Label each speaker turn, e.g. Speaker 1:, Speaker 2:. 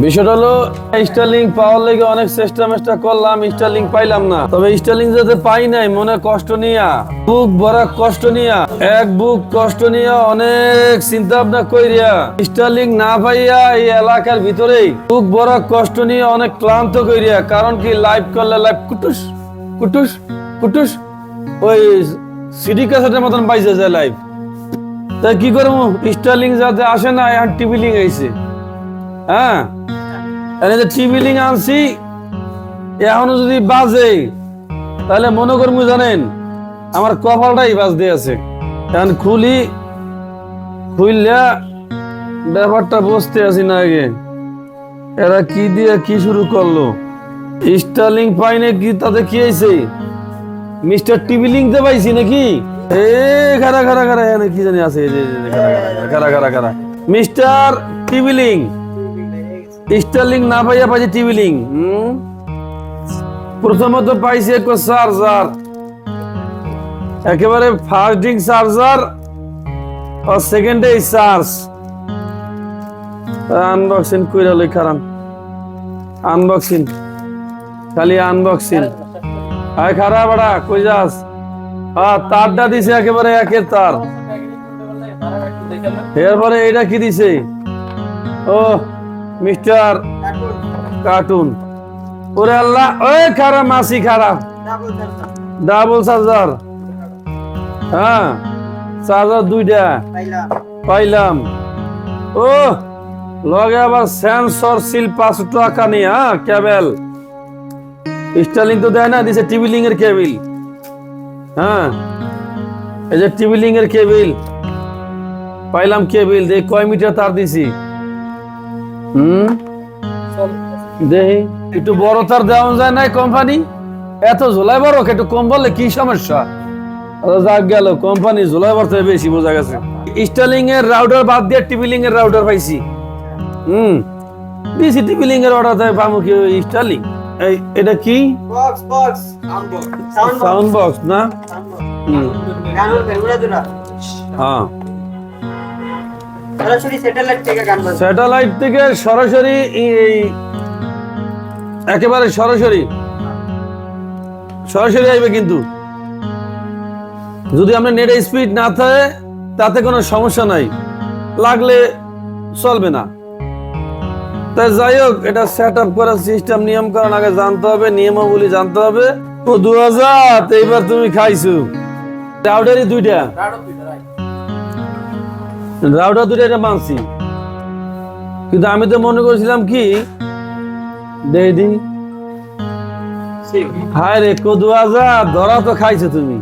Speaker 1: বিষয়টা হলো স্টারলিং পাওয়ার লেগে অনেক চেষ্টা মেষ্টা করলাম স্টারলিং পাইলাম না। তবে স্টারলিং যাতে পাই নাই, মনে কষ্ট নিয়া, বুক ভরা কষ্ট নিয়া, এক বুক কষ্ট নিয়া অনেক চিন্তা ভাবনা কইরিয়া স্টারলিং না পাইয়া এই এলাকার ভিতরেই বুক ভরা কষ্ট নিয়ে অনেক ক্লান্ত কইরিয়া কারণ কি লাইভ করলে লাইভ কুটুস কুটুস কুটুস, ওই সিডি ক্যাসেটের মতন পাইছে যায় লাইভ তাই কি করব? স্টারলিং যাতে আসে না এখন লিং আইছে। হ্যাঁ? যে টিভি লিং আনছি এখনও যদি বাজে, তাহলে মনে করব জানেন, আমার কপালটাই বাজতে আছে। এখন খুলি, খুললা ব্যাপারটা বসতে আছি না আগে। এরা কি দিয়ে কি শুরু করল? স্টারলিং পাইনে কি তাতে কি হয়েছে? মিস্টার টিভি লিংতে পাইছি নাকি? এ খারা খারা খারা কি জানি আছে? মিস্টার টিভি লিং স্টারলিং না পাইয়া পাইছে টিভি লিং প্রথমত পাইছে এক চার্জার একেবারে ফার্স্ট ডিং চার্জার আর সেকেন্ডে চার্জ আনবক্সিং কইরা লই খারান আনবক্সিং খালি আনবক্সিং আয় খারাপ বড়া, কই যাস? হ্যাঁ তারটা দিছে একেবারে একের তার। এরপরে এটা কি দিছে? ও মিস্টার কার্টুন। ওরে আল্লাহ, ওই খারাপ, মাসি খারাপ। Double charger. হ্যাঁ চার্জার দুইটা। পাইলাম। ও, লগে আবার সেন্সর, সিল পাঁচশো টাকা নিয়ে হ্যাঁ কেবল। স্টারলিং তো দেয় না, দিছে টিভি লিং এর কেবিল। হ্যাঁ এই যে টিভি লিং এর কেবিল। পাইলাম কেবিল, দেখ, কয় মিটার তার দিছি। হুম? দেহি একটু বড় তার দেওয়া যায় নাই কোম্পানি এত ঝোলাই বড় একটু কম বললে কি সমস্যা? আচ্ছা, যাক গেল কোম্পানি ঝোলাই বড় বেশি বোঝা গেছে। স্টারলিং এর রাউটার বাদ দিয়ে টিভি লিং এর রাউটার পাইছি। হুম? দিছি টিভি লিং এর অর্ডার থেকে পাবো কি স্টারলিং এই এটা কি?
Speaker 2: বক্স বক্স সাউন্ড বক্স
Speaker 1: না? হ্যাঁ।
Speaker 2: স্যাটেলাইট থেকে গান বাজবে
Speaker 1: স্যাটেলাইট থেকে সরাসরি এই- একেবারে সরাসরি। সরাসরি আসবে কিন্তু। যদি আমরা নেট স্পিড না থাকে তাতে কোনো সমস্যা নাই। লাগলে চলবে না। তাই যাই হোক এটা সেট আপ করার সিস্টেম নিয়ম কারণ আগে জানতে হবে নিয়মাবলী জানতে হবে। ও দু হাজার এইবার তুমি খাইছো। রাউডারই দুইটা। রাউডার দুটো এটা মানছি। কিন্তু আমি তো মনে করেছিলাম কি দেদি হায় রে কদু যা ধরা তো খাইছো তুমি।